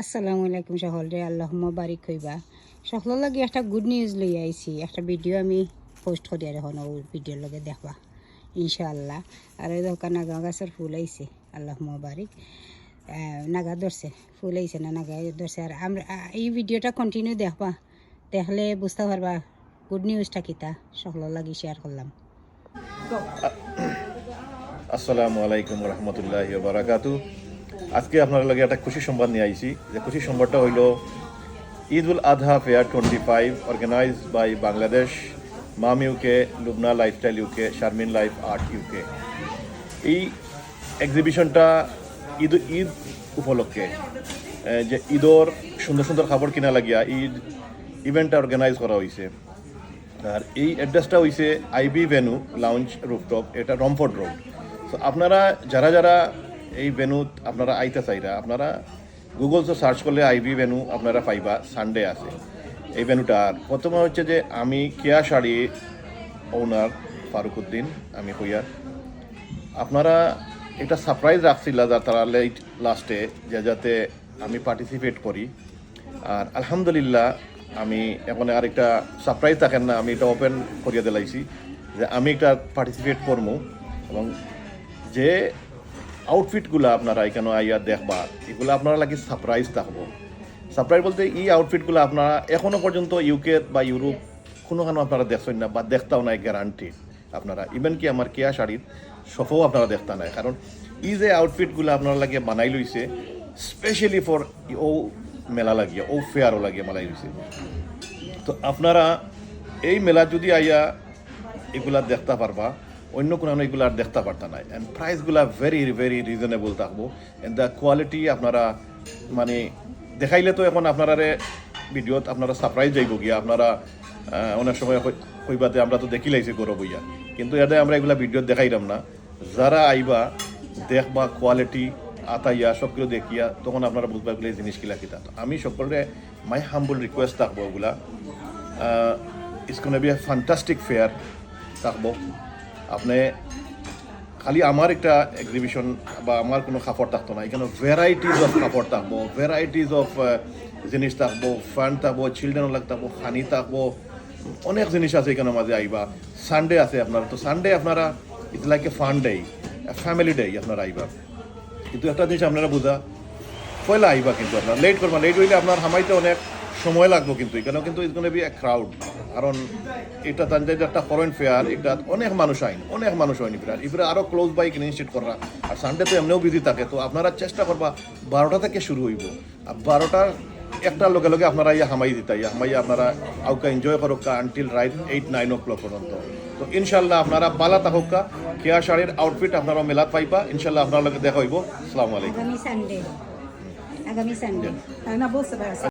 আসসালামু আলাইকুম সকলরে আল্লাহ বারিক হইবা। সকলের লাগে একটা গুড নিউজ লই আইছি। একটা ভিডিও আমি পোস্ট করি আর এখন ওই ভিডিওর লগে দেখবা, ইনশাআল্লাহ। আর এই দোকান নাগা গাছের ফুল আইছে আল্লাহ বারিক। নাগা ধরছে, ফুল আইছে না নাগা ধরছে। আর আমরা এই ভিডিওটা কন্টিনিউ দেখবা, দেখলে বুঝতে পারবা গুড নিউজটা কিতা সকলের লাগে শেয়ার করলাম। আসসালামু আলাইকুম রহমতুল্লাহ বারাকাতু আজকে আপনার লাগে একটা খুশি সংবাদ নিয়ে আইছি। যে খুশি সংবাদটা হইল Eid ul Adha fair twenty five organise by Bangladesh, mum UK Lubna lifestyle UK Sharmin life art UK এই এক্সিবিশনটা ঈদ ঈদ উপলক্ষে যে ঈদর সুন্দর সুন্দর খাবার কিনা লাগিয়া ঈদ ইভেন্টটা অর্গানাইজ করা হয়েছে আর এই অ্যাড্রেসটা হইছে আইবি ভেনু লাউঞ্জ রুফটপ এটা রমফোর্ড রোড তো আপনারা, যারা যারা এই ভেনু আপনারা আইতে চাইরা, আপনারা গুগল তো সার্চ করলে আইবি ভেনু আপনারা পাইবা সানডে আছে। এই ভেনুটা আর। প্রথমে হচ্ছে যে আমি কেয়া শাড়ি ওনার ফারুকুদ্দিন, আমি হইয়ার আপনারা একটা সারপ্রাইজ রাখছিল যা তারা লেট লাস্টে যে যাতে আমি পার্টিসিপেট করি। আর আলহামদুলিল্লাহ আমি এখন আর একটা সারপ্রাইজ থাকেন না, আমি এটা ওপেন করিয়া দিলাইছি যে আমি একটা পার্টিসিপেট করব এবং যে আউটফিটগুলো আপনারা এখানে আইয়া দেখবা, এগুলো আপনারা লাগে সারপ্রাইজ থাকব। সারপ্রাইজ বলতে এই আউটফিটগুলো আপনারা এখনও পর্যন্ত ইউকে বা ইউরোপ কোনোখানে আপনারা দেখছেন না বা দেখতাও নাই গ্যারান্টি আপনারা ইভেন কি আমার কেয়া শাড়ির সফও আপনারা দেখতা নাই। কারণ এই যে আউটফিটগুলো আপনারা লাগে বানাই লইছে স্পেশালি ফর ও মেলা লাগিয়া, ও ফেয়ারও লাগিয়ে বানাই লইছে। তো আপনারা এই মেলা যদি আইয়া এগুলা দেখতে পারবা অন্য কোনো এগুলা আর দেখতে পারতা নাই অ্যান্ড প্রাইসগুলা ভেরি ভেরি রিজনেবল থাকব। অ্যান্ড দ্য কোয়ালিটি আপনারা মানে দেখাইলে তো এখন আপনারা ভিডিওত আপনারা সারপ্রাইজ যাইব গিয়া। আপনারা অনেক সময় কই- কইবাতে আমরা তো দেখি লাইছি গরব হইয়া। কিন্তু এতে আমরা এগুলা ভিডিও দেখাইলাম না। যারা আইবা, দেখবা কোয়ালিটি আতাইয়া সব কিছু দেখিয়া, তখন আপনারা বুঝবা এগুলো এই জিনিসগুলা কিতা। আমি সকলে মাই হাম্বল রিকোয়েস্ট থাকব ওগুলা। ইটস কোন বি এ ফ্যান্টাস্টিক ফেয়ার থাকব। আপনি খালি আমার একটা এক্সিবিশন বা আমার কোনো কাপড় থাকতো না। এখানে ভ্যারাইটিজ অফ কাপড় থাকব ভ্যারাইটিজ অফ জিনিস থাকব ফান্ড থাকব চিলড্রেন লাগ থাকব হানি থাকব, অনেক জিনিস আছে এখানে মাঝে আইবা। সানডে আছে আপনার, তো সানডে আপনারা it's like a fun day family day আপনারা আইবা। কিন্তু একটা জিনিস আপনারা বোঝা, পয়লা আইবা কিন্তু আপনার। লেট করবা লেট হইলে আপনার হামাইতে অনেক সময় লাগবো কিন্তু, এখানেও কিন্তু ইটস বি এ ক্রাউড কারণ এটা তানজাইজ একটা ফরেন ফেয়ার এটা অনেক মানুষ আইন, অনেক মানুষ আইন ইফরা ইফরা আরও ক্লোজ বাইক ইনিশিয়েট করা আর সানডে তো এমনিও বিজি থাকে, তো আপনারা চেষ্টা করবা, বারোটা থেকে শুরু হইব। আর বারোটার একটার লগে লগে আপনারা ইয়া হামাই দিতা, ইয়া হামাইয়া আপনারা আউকা enjoy করুকা until right eight nine o'clock পর্যন্ত। তো ইনশাল্লাহ আপনারা পালা তাহকা কেয়া শাড়ির আউটফিট আপনারা মেলাত পাইবা ইনশাল্লাহ আপনার লগে দেখা হইব। আসসালামু আলাইকুম। আগামী সানডে আগামী সানডে